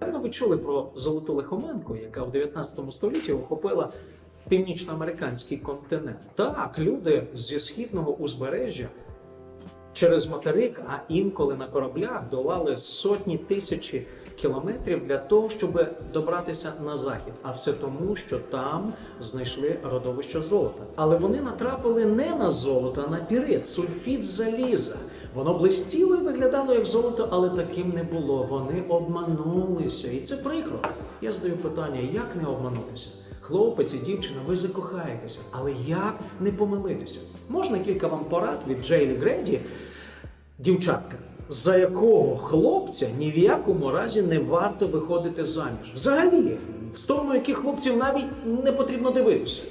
Певно, ви чули про золоту лихоманку, яка в 19 столітті охопила північноамериканський континент. Так, люди зі східного узбережжя через материк, а інколи на кораблях долали сотні тисячі кілометрів для того, щоб добратися на захід. А все тому, що там знайшли родовище золота. Але вони натрапили не на золото, а на пірит, сульфід заліза. Воно блистіло і виглядало як золото, але таким не було. Вони обманулися, і це прикро. Я задаю питання: як не обманутися? Хлопець і дівчина, ви закохаєтеся, але як не помилитися? Можна кілька вам порад від Джейлі Греді, дівчатка, за якого хлопця ні в якому разі не варто виходити заміж. Взагалі, в сторону яких хлопців навіть не потрібно дивитися.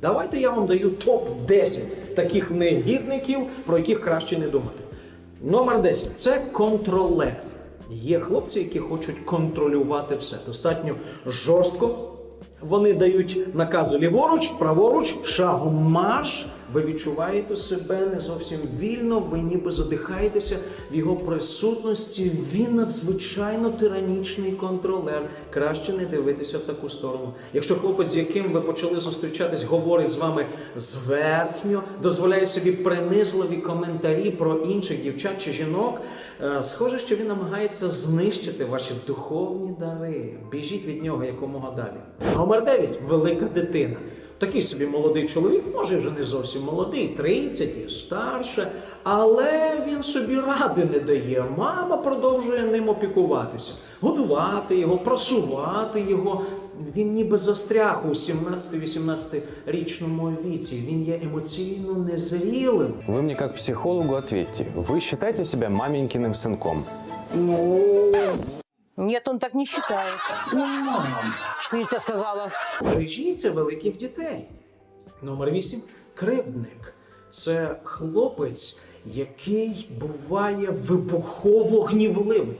Давайте я вам даю топ-10 таких негідників, про яких краще не думати. Номер 10 це контролер. Є хлопці, які хочуть контролювати все. Достатньо жорстко. Вони дають накази ліворуч, праворуч, шагом марш. Ви відчуваєте себе не зовсім вільно, ви ніби задихаєтеся в його присутності. Він надзвичайно тиранічний контролер. Краще не дивитися в таку сторону. Якщо хлопець, з яким ви почали зустрічатись, говорить з вами зверхньо, дозволяє собі принизливі коментарі про інших дівчат чи жінок, е, схоже, що він намагається знищити ваші духовні дари. Біжіть від нього якомога далі. Номер 9. велика дитина Такий собі молодий чоловік, може вже не зовсім молодий, 30 і старше, але він собі ради не дає. Мама продовжує ним опікуватися, годувати його, просувати його. Він ніби застряг у 17-18 річному віці. Він є емоційно незрілим. Вы мне как психологу ответьте. Вы считаете себя маменькиным сынком? Нет, он так не считает. Світя сказала. Бережіться великих дітей. Номер вісім Кривдник. Це хлопець, який буває вибухово гнівливий.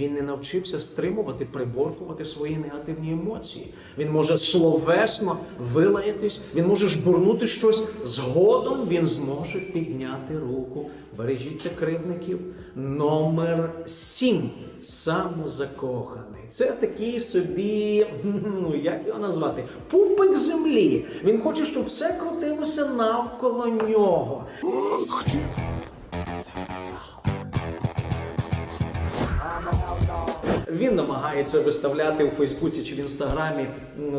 Він не навчився стримувати, приборкувати свої негативні емоції. Він може словесно вилаятись, він може жбурнути щось згодом. Він зможе підняти руку. Бережіться кривдників. Номер сім. Самозакоханий. Це такий собі, ну як його назвати? Пупик землі. Він хоче, щоб все крутилося навколо нього. Він намагається виставляти у Фейсбуці чи в Інстаграмі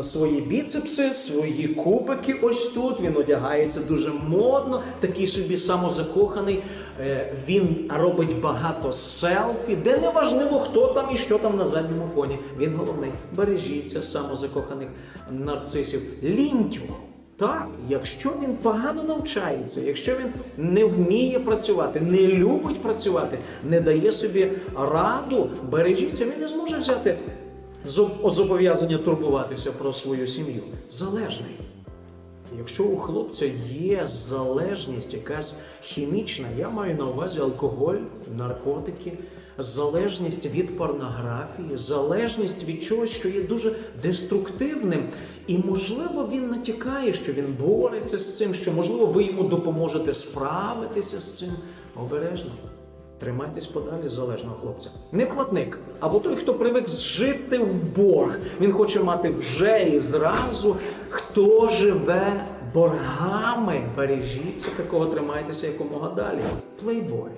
свої біцепси, свої кубики. Ось тут він одягається дуже модно, такий собі самозакоханий. Е, Він робить багато селфі, де не важливо, хто там і що там на задньому фоні. Він головний. Бережіться самозакоханих нарцисів. Лінтюх. Так, якщо він погано навчається, якщо він не вміє працювати, не любить працювати, не дає собі раду, бережіться, він не зможе взяти зобов'язання турбуватися про свою сім'ю. Залежний. Якщо у хлопця є залежність, якась хімічна, я маю на увазі алкоголь, наркотики, залежність від порнографії, залежність від чогось, що є дуже деструктивним, і можливо він натякає, що він бореться з цим, що можливо ви йому допоможете справитися з цим обережно. Тримайтесь подалі залежного хлопця. Не платник, або той, хто привик жити в борг. Він хоче мати вже і зразу. Хто живе боргами, бережіться такого, тримайтеся якомога далі. Плейбой.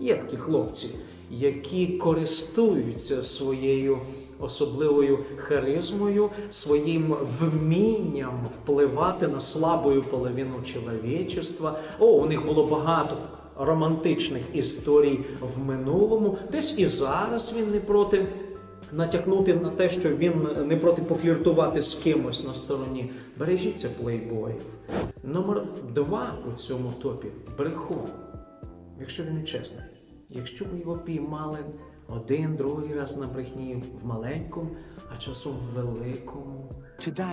Є такі хлопці, які користуються своєю особливою харизмою, своїм вмінням впливати на слабою половину чоловічества. О, у них було багато романтичних історій в минулому. Десь і зараз він не проти натякнути на те, що він не проти пофліртувати з кимось на стороні. Бережіться плейбоїв. Номер два у цьому топі брехун. Якщо він не чесний, якщо ви його піймали один, другий раз на брехні в маленькому, а часом в великому.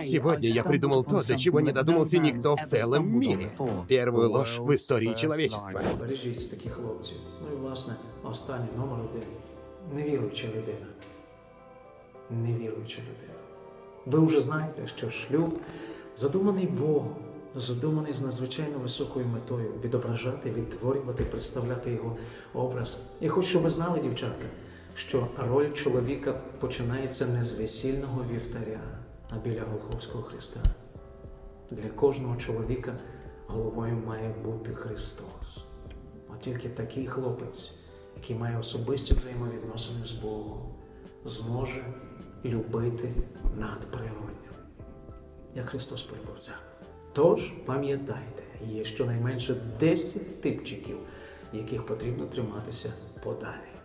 Сегодня я придумал то, до чего не додумался никто в целом мире. Первую ложь в истории человечества. Бережіться таких хлопців. Ну і власне останній номер один. Невіруюча людина. Невіруюча людина. Ви вже знаєте, що шлюб задуманий Богом. задуманий з надзвичайно високою метою відображати, відтворювати, представляти його образ. Я хочу, щоб ви знали, дівчатка, що роль чоловіка починається не з весільного вівтаря, а біля Голховського Христа. Для кожного чоловіка головою має бути Христос. От тільки такий хлопець, який має особисті взаємовідносини з Богом, зможе любити надприродньо, як Христос полюбив церкву. Тож пам'ятайте, є щонайменше 10 типчиків, яких потрібно триматися подалі.